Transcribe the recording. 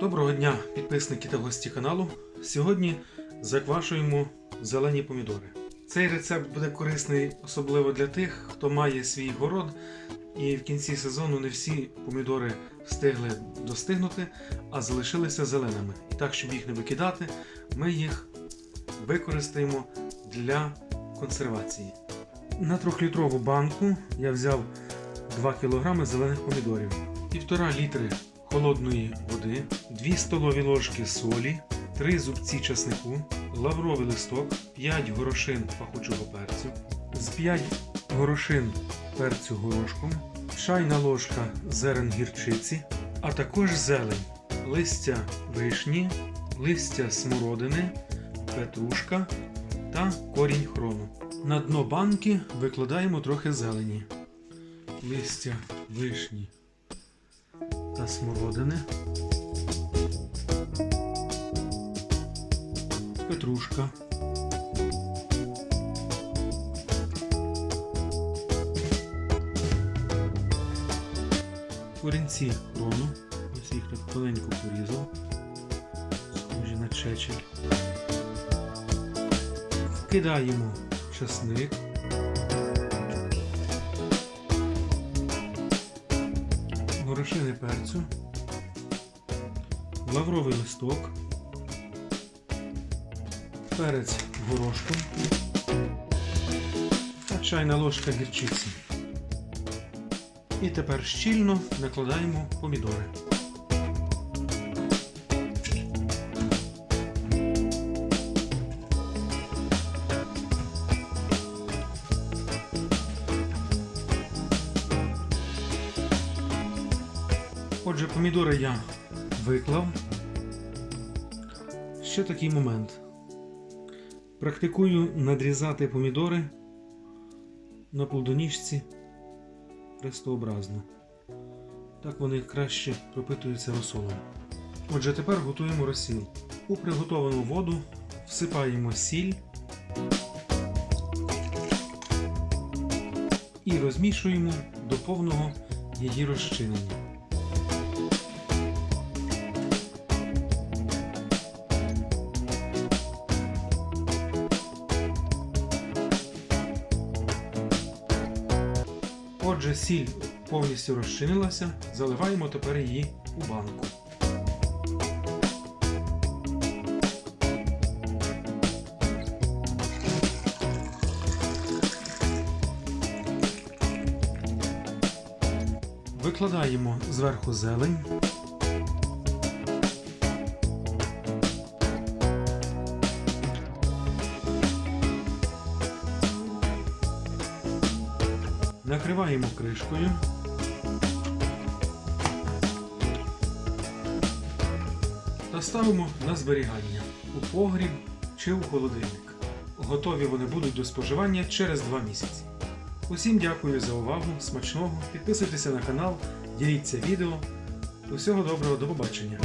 Доброго дня, підписники та гості каналу. Сьогодні заквашуємо зелені помідори. Цей рецепт буде корисний особливо для тих, хто має свій город, і в кінці сезону не всі помідори встигли достигнути, а залишилися зеленими. І так, щоб їх не викидати, ми їх використаємо для консервації. На 3-літрову банку я взяв 2 кг зелених помідорів, 1,5 літри холодної води, 2 столові ложки солі, 3 зубці часнику, лавровий листок, 5 горошин пахучого перцю, з 5 горошин перцю горошком, чайна ложка зерен гірчиці, а також зелень, листя вишні, листя смородини, петрушка та корінь хрону. На дно банки викладаємо трохи зелені, листя вишні та смородини, петрушка, корінці хрону, ось їх так тоненько порізав, схожі на чечель. Вкидаємо часник. Горошини перцю, лавровий листок, перець горошком та чайна ложка гірчиці. І тепер щільно накладаємо помідори. Отже, помідори я виклав. Ще такий момент. Практикую надрізати помідори на плодоніжці хрестообразно. Так вони краще пропитуються розсолом. Отже, тепер готуємо розсіл. У приготовану воду всипаємо сіль і розмішуємо до повного її розчинення. Отже, сіль повністю розчинилася, заливаємо тепер її у банку. Викладаємо зверху зелень. Накриваємо кришкою. Та ставимо на зберігання у погріб чи у холодильник. Готові вони будуть до споживання через 2 місяці. Усім дякую за увагу, смачного, підписуйтеся на канал, діліться відео. Усього доброго, до побачення!